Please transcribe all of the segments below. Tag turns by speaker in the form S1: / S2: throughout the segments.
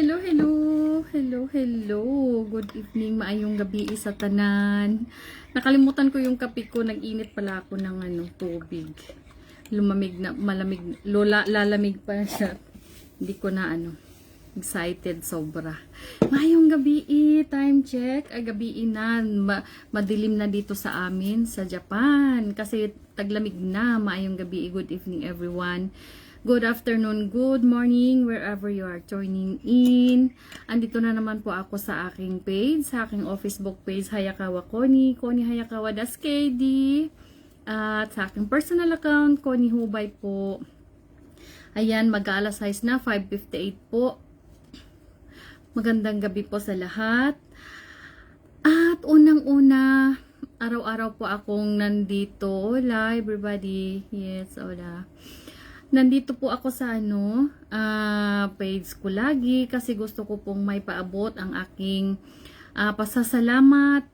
S1: Hello, hello. Hello, hello. Good evening, maayong gabi sa tanan. Nakalimutan ko yung kape ko, nag-init pala ako ng ano, tubig. Lumamig na, malamig, lola, lalamig pa siya. Hindi ko na ano, excited sobra. Maayong gabi, time check. Ay, gabi na, ma- madilim na dito sa amin, sa Japan. Kasi taglamig na, maayong gabi, good evening everyone. Good afternoon, good morning, wherever you are tuning in. Andito na naman po ako sa aking page, sa aking office book page, Hayakawa Koni, Koni Hayakawa Das KD. At sa aking personal account, Koni Hubay po. Ayan, mag-alas size na, 5.58 po. Magandang gabi po sa lahat. At unang-una, araw-araw po akong nandito. Hola everybody. Yes, hola. Nandito po ako sa ano, ah, page ko lagi kasi gusto ko pong may paabot ang aking ah, pasasalamat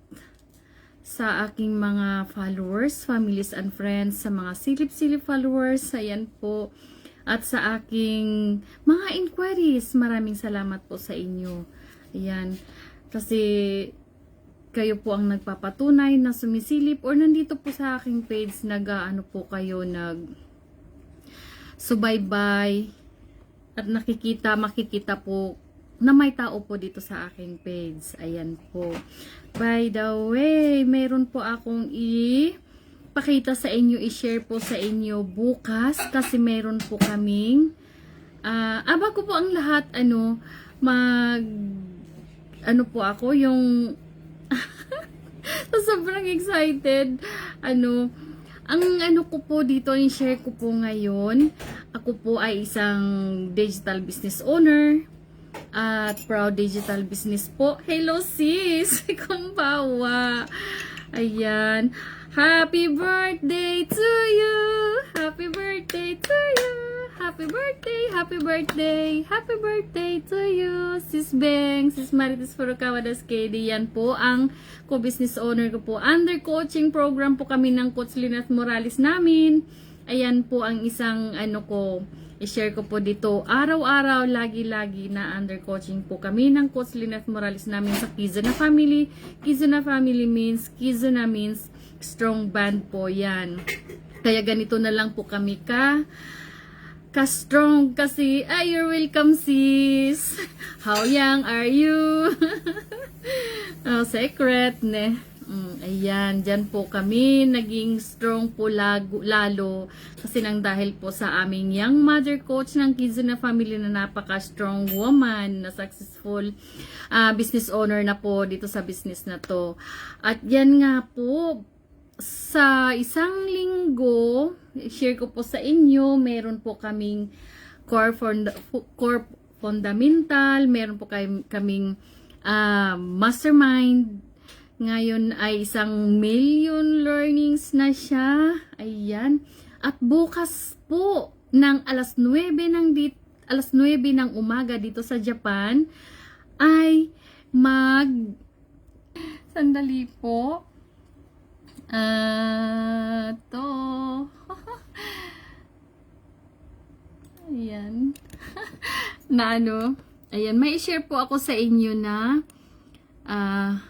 S1: sa aking mga followers, families and friends, sa mga silip-silip followers, ayan po, at sa aking mga inquiries. Maraming salamat po sa inyo. Ayan, kasi kayo po ang nagpapatunay na sumisilip or nandito po sa aking page nag ano po kayo nag subaybay at nakikita, makikita po na may tao po dito sa aking page. Ayan po. By the way, meron po akong i pakita sa inyo, i-share po sa inyo bukas kasi meron po kaming ah aba ko po ang lahat ano mag ano po ako yung sobrang excited ano ang ano ko po dito, yung share ko po ngayon, ako po ay isang digital business owner at proud digital business po. Hello sis! Kumbawa! Ayan. Happy birthday to you! Happy birthday to you! Happy birthday! Happy birthday! Happy birthday to you! Sis Beng, Sis Marites Furukawa KD. Yan po ang co-business owner ko po. Under coaching program po kami ng Coach Linas Morales namin. Ayan po ang isang ano ko, i-share ko po dito. Araw-araw, lagi-lagi na under coaching po kami ng Coach Linas Morales namin sa Kizuna Family. Kizuna Family means, Kizuna means strong band po yan. Kaya ganito na lang po kami ka ka-strong kasi, ay, you're welcome sis. How young are you? oh, secret, ne. Mm, ayan, dyan po kami naging strong po lago, lalo kasi nang dahil po sa aming young mother coach ng Kizuna family na napaka-strong woman na successful ah, business owner na po dito sa business na to. At yan nga po, sa isang linggo, share ko po sa inyo, meron po kaming core, fund, core fundamental, meron po kaming ah, mastermind. Ngayon ay isang million learnings na siya. Ayan. At bukas po ng alas 9 ng dit alas 9 ng umaga dito sa Japan ay mag sandali po Ah, to. Ayan. na ano. Ayan, may share po ako sa inyo na ah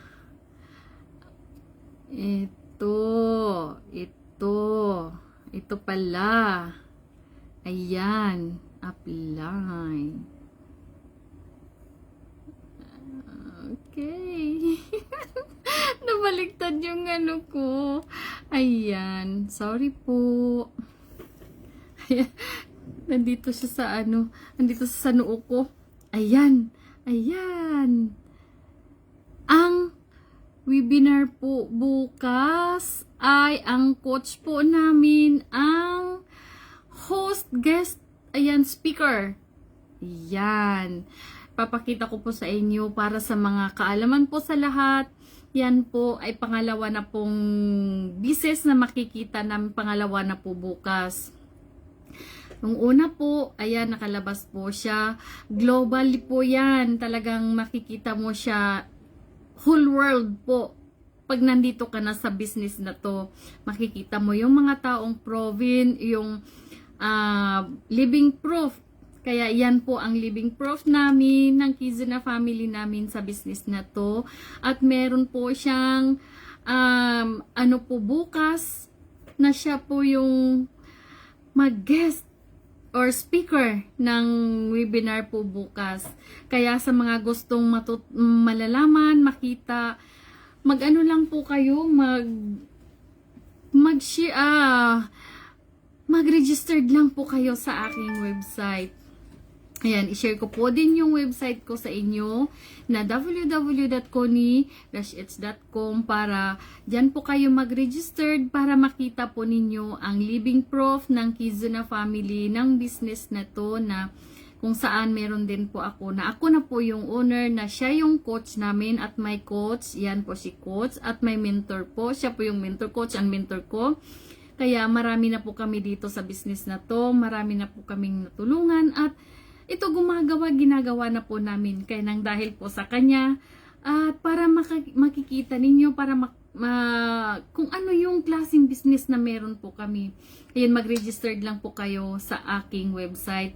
S1: ito, ito, ito pala. Ayan, apply. Nabaliktad yung ano ko. Ayan. Sorry po. Ayan. Nandito siya sa ano. Nandito sa noo ko. Ayan. Ayan. Ang webinar po bukas ay ang coach po namin ang host guest ayan speaker. Ayan. Papakita ko po sa inyo para sa mga kaalaman po sa lahat. Yan po ay pangalawa na pong business na makikita namin pangalawa na po bukas. Nung una po, ayan, nakalabas po siya. Global po yan. Talagang makikita mo siya whole world po. Pag nandito ka na sa business na to, makikita mo yung mga taong proven, yung ah, living proof Kaya yan po ang living proof namin ng Kizuna family namin sa business na to. At meron po siyang um, ano po bukas na siya po yung mag-guest or speaker ng webinar po bukas. Kaya sa mga gustong matut- malalaman, makita, mag-ano lang po kayo, mag mag ah, mag-registered lang po kayo sa aking website. Ayan, i-share ko po din yung website ko sa inyo na www.connie-its.com para dyan po kayo mag-registered para makita po ninyo ang living proof ng Kizuna family ng business na to na kung saan meron din po ako na ako na po yung owner na siya yung coach namin at my coach, yan po si coach at my mentor po, siya po yung mentor coach ang mentor ko. Kaya marami na po kami dito sa business na to, marami na po kaming natulungan at ito gumagawa, ginagawa na po namin kaya nang dahil po sa kanya at para maka- makikita ninyo para mak- ma- kung ano yung klaseng business na meron po kami. Ayan, mag-registered lang po kayo sa aking website.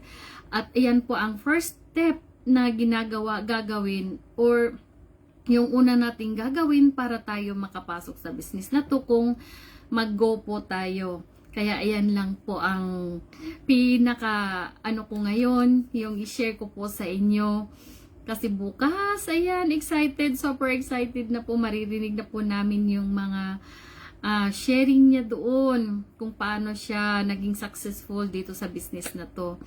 S1: At ayan po ang first step na ginagawa, gagawin or yung una nating gagawin para tayo makapasok sa business na to kung mag-go po tayo. Kaya ayan lang po ang pinaka ano ko ngayon, yung i-share ko po sa inyo. Kasi bukas, ayan, excited, super excited na po, maririnig na po namin yung mga ah, sharing niya doon kung paano siya naging successful dito sa business na to.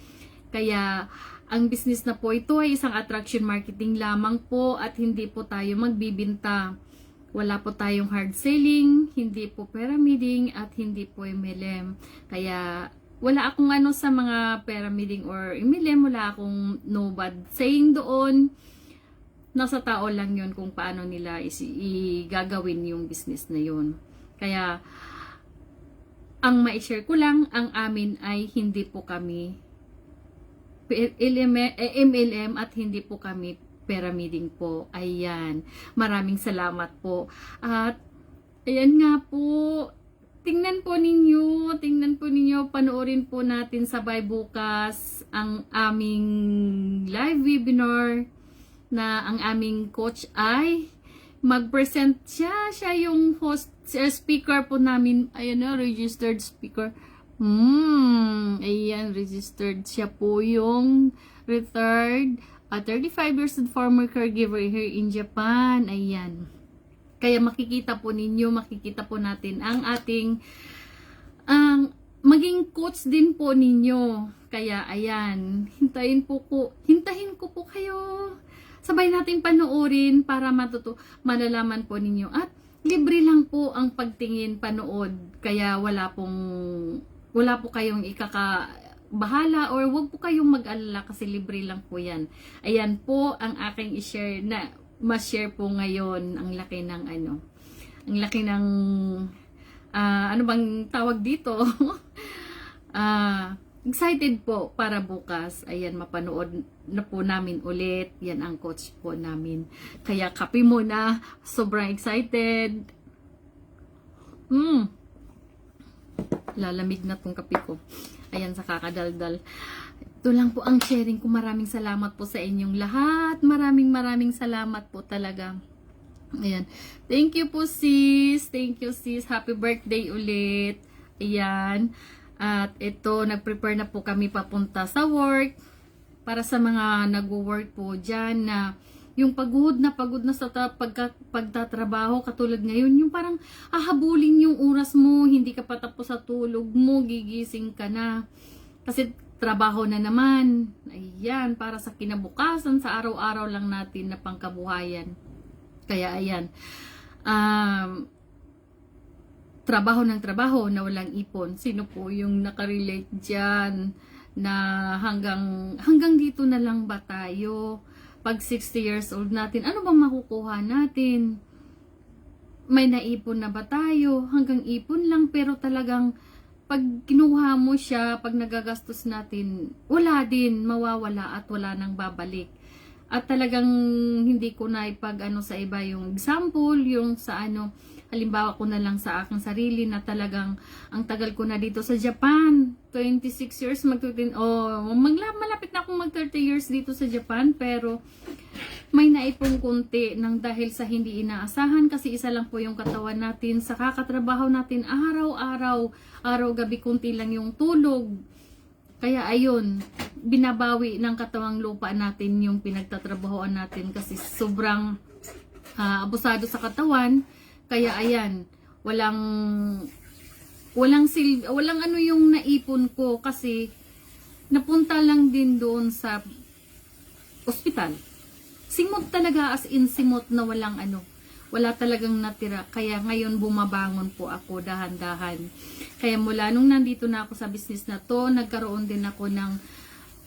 S1: Kaya ang business na po ito ay isang attraction marketing lamang po at hindi po tayo magbibinta. Wala po tayong hard selling, hindi po pyramiding at hindi po MLM. Kaya wala akong ano sa mga pyramiding or MLM, wala akong no bad saying doon. Nasa tao lang yun kung paano nila i-gagawin yung business na yun. Kaya ang ma-share ko lang, ang amin ay hindi po kami LM- eh, MLM at hindi po kami pyramiding po. Ayan. Maraming salamat po. At ayan nga po. Tingnan po ninyo, tingnan po ninyo, panoorin po natin sabay bukas ang aming live webinar na ang aming coach ay mag-present siya. Siya yung host, siya speaker po namin. Ayan na, registered speaker. Hmm, ayan, registered siya po yung retired a 35 years old former caregiver here in Japan. Ayan. Kaya makikita po ninyo, makikita po natin ang ating ang maging coach din po ninyo. Kaya ayan, hintayin po ko, hintahin ko po kayo. Sabay natin panoorin para matuto, malalaman po ninyo. At libre lang po ang pagtingin panood. Kaya wala pong wala po kayong ikaka bahala or wag po kayong mag-alala kasi libre lang po yan. Ayan po ang aking i-share na ma-share po ngayon ang laki ng ano ang laki ng ah, ano bang tawag dito? Ah, excited po para bukas. Ayan mapanood na po namin ulit. Yan ang coach po namin. Kaya kape muna. Sobrang excited. Mm lalamig na tong kape ko. Ayan, sa kakadaldal. Ito lang po ang sharing ko. Maraming salamat po sa inyong lahat. Maraming maraming salamat po talaga. Ayan. Thank you po sis. Thank you sis. Happy birthday ulit. Ayan. At ito, nag-prepare na po kami papunta sa work. Para sa mga nagwo-work po dyan na yung pagod na pagod na sa pagka, pagtatrabaho katulad ngayon yung parang ahabulin yung oras mo hindi ka pa tapos sa tulog mo gigising ka na. Kasi trabaho na naman. Ayan para sa kinabukasan sa araw-araw lang natin na pangkabuhayan. Kaya ayan. Um, trabaho ng trabaho na walang ipon. Sino po yung nakarelate dyan na hanggang hanggang dito na lang ba tayo pag 60 years old natin, ano bang makukuha natin? May naipon na ba tayo? Hanggang ipon lang pero talagang pag kinuha mo siya, pag nagagastos natin, wala din, mawawala at wala nang babalik. At talagang hindi ko na ipag ano sa iba yung example, yung sa ano, halimbawa ko na lang sa aking sarili na talagang ang tagal ko na dito sa Japan, 26 years magtutin, oh, magla, malapit na ako akong mag 30 years dito sa Japan pero may naipong kunti ng dahil sa hindi inaasahan kasi isa lang po yung katawan natin sa kakatrabaho natin araw-araw, araw-gabi kunti lang yung tulog. Kaya ayun, binabawi ng katawang lupa natin yung pinagtatrabahoan natin kasi sobrang ah, abusado sa katawan. Kaya ayan, walang walang sil walang ano yung naipon ko kasi napunta lang din doon sa ospital. Simot talaga as in simot na walang ano. Wala talagang natira. Kaya ngayon bumabangon po ako dahan-dahan. Kaya mula nung nandito na ako sa business na to, nagkaroon din ako ng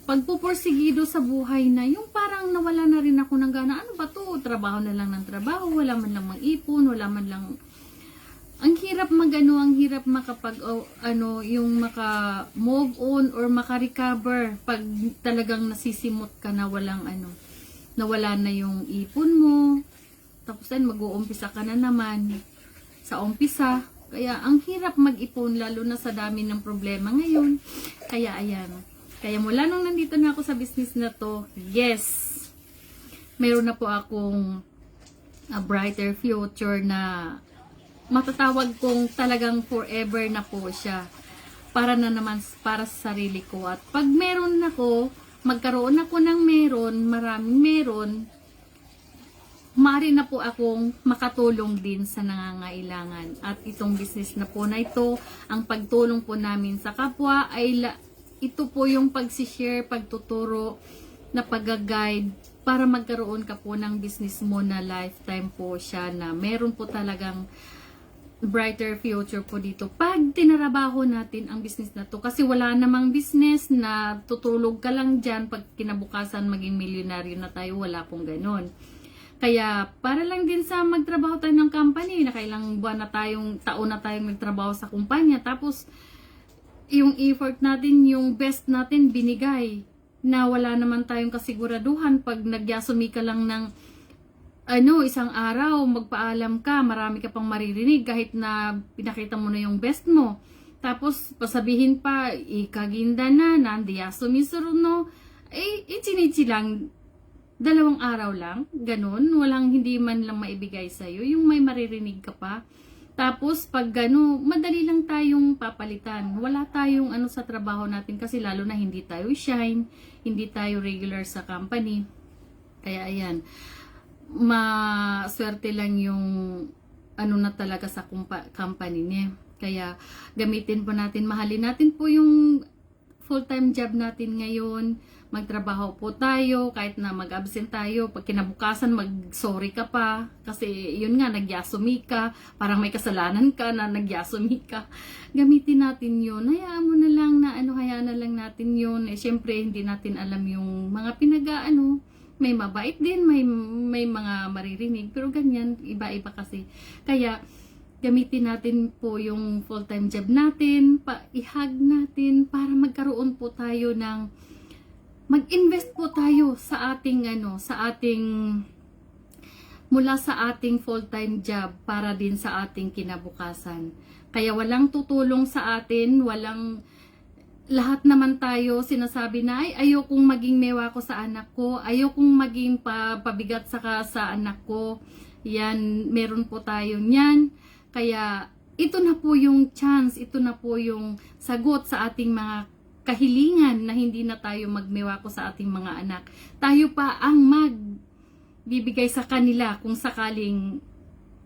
S1: pagpupursigido sa buhay na yung parang nawala na rin ako ng gana. Ano ba to? Trabaho na lang ng trabaho. Wala man lang mang-ipon. Wala man lang ang hirap magano, ang hirap makapag o, ano, yung maka move on or maka-recover pag talagang nasisimot ka na walang ano, nawala na yung ipon mo. Tapos then mag-uumpisa ka na naman sa umpisa. Kaya ang hirap mag-ipon lalo na sa dami ng problema ngayon. Kaya ayan. Kaya mula nung nandito na ako sa business na to, yes, meron na po akong a brighter future na matatawag kong talagang forever na po siya. Para na naman para sa sarili ko. At pag meron ako magkaroon ako ng meron maraming meron maaari na po akong makatulong din sa nangangailangan. At itong business na po na ito ang pagtulong po namin sa kapwa ay ito po yung pagsishare pagtuturo na pag-guide para magkaroon ka po ng business mo na lifetime po siya na meron po talagang brighter future po dito. Pag tinarabaho natin ang business na to kasi wala namang business na tutulog ka lang dyan pag kinabukasan maging milyonaryo na tayo wala pong ganon kaya para lang din sa magtrabaho tayo ng company na kailang buwan na tayong taon na tayong nagtrabaho sa kumpanya tapos yung effort natin yung best natin binigay na wala naman tayong kasiguraduhan pag nagyasumi ka lang ng ano, isang araw, magpaalam ka, marami ka pang maririnig kahit na pinakita mo na yung best mo. Tapos, pasabihin pa, ikaginda na, nandiya sumisuro no, eh, ichinichi lang, dalawang araw lang, ganun, walang hindi man lang maibigay sa'yo, yung may maririnig ka pa. Tapos, pag gano, madali lang tayong papalitan. Wala tayong ano sa trabaho natin kasi lalo na hindi tayo shine, hindi tayo regular sa company. Kaya ayan, maswerte lang yung ano na talaga sa company niya. Kaya gamitin po natin, mahalin natin po yung full-time job natin ngayon. Magtrabaho po tayo, kahit na mag-absent tayo. Pag kinabukasan, mag-sorry ka pa. Kasi yun nga, nagyasumi ka. Parang may kasalanan ka na nagyasumi ka. Gamitin natin yun. Hayaan mo na lang na ano, hayaan na lang natin yun. Eh, syempre, hindi natin alam yung mga pinag-ano, may mabait din, may may mga maririnig, pero ganyan, iba-iba kasi. Kaya gamitin natin po yung full-time job natin, pa ihag natin para magkaroon po tayo ng mag-invest po tayo sa ating ano, sa ating mula sa ating full-time job para din sa ating kinabukasan. Kaya walang tutulong sa atin, walang lahat naman tayo sinasabi na ay ayokong maging mewa ko sa anak ko, ayokong maging pa, pabigat sa, sa anak ko. Yan, meron po tayo niyan. Kaya ito na po yung chance, ito na po yung sagot sa ating mga kahilingan na hindi na tayo magmewa ko sa ating mga anak. Tayo pa ang magbibigay sa kanila kung sakaling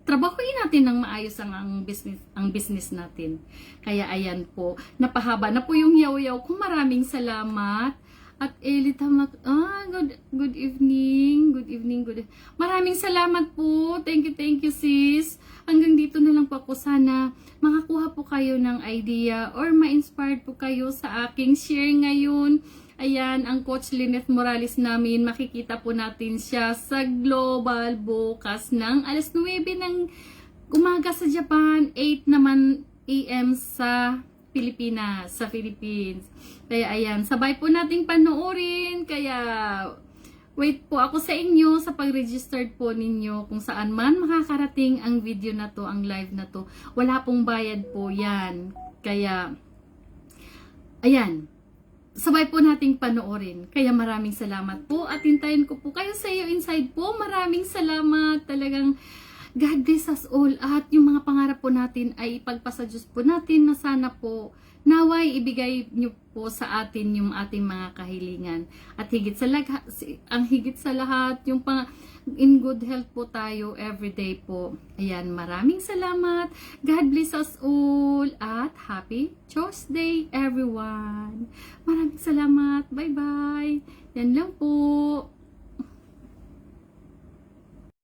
S1: trabahuin natin ng maayos ang, ang business ang business natin. Kaya ayan po, napahaba na po yung yaw-yaw ko. Maraming salamat. At Elita Mac, ah, good, good evening, good evening, good e-, Maraming salamat po. Thank you, thank you sis. Hanggang dito na lang po ako. Sana makakuha po kayo ng idea or ma-inspired po kayo sa aking share ngayon. Ayan, ang Coach Lynette Morales namin, makikita po natin siya sa Global bukas ng alas 9 ng umaga sa Japan, 8 naman AM sa Pilipinas, sa Philippines. Kaya ayan, sabay po nating panoorin. Kaya wait po ako sa inyo sa pag-registered po ninyo kung saan man makakarating ang video na to, ang live na to. Wala pong bayad po yan. Kaya, ayan, sabay po nating panoorin. Kaya maraming salamat po at hintayin ko po kayo sa iyo inside po. Maraming salamat. Talagang God bless us all at yung mga pangarap po natin ay ipagpasa Diyos po natin na sana po naway ibigay niyo po sa atin yung ating mga kahilingan. At higit sa lahat, ang higit sa lahat, yung pang, in good health po tayo everyday po. Ayan, maraming salamat. God bless us all at happy Tuesday everyone. Maraming salamat. Bye-bye. Yan lang po.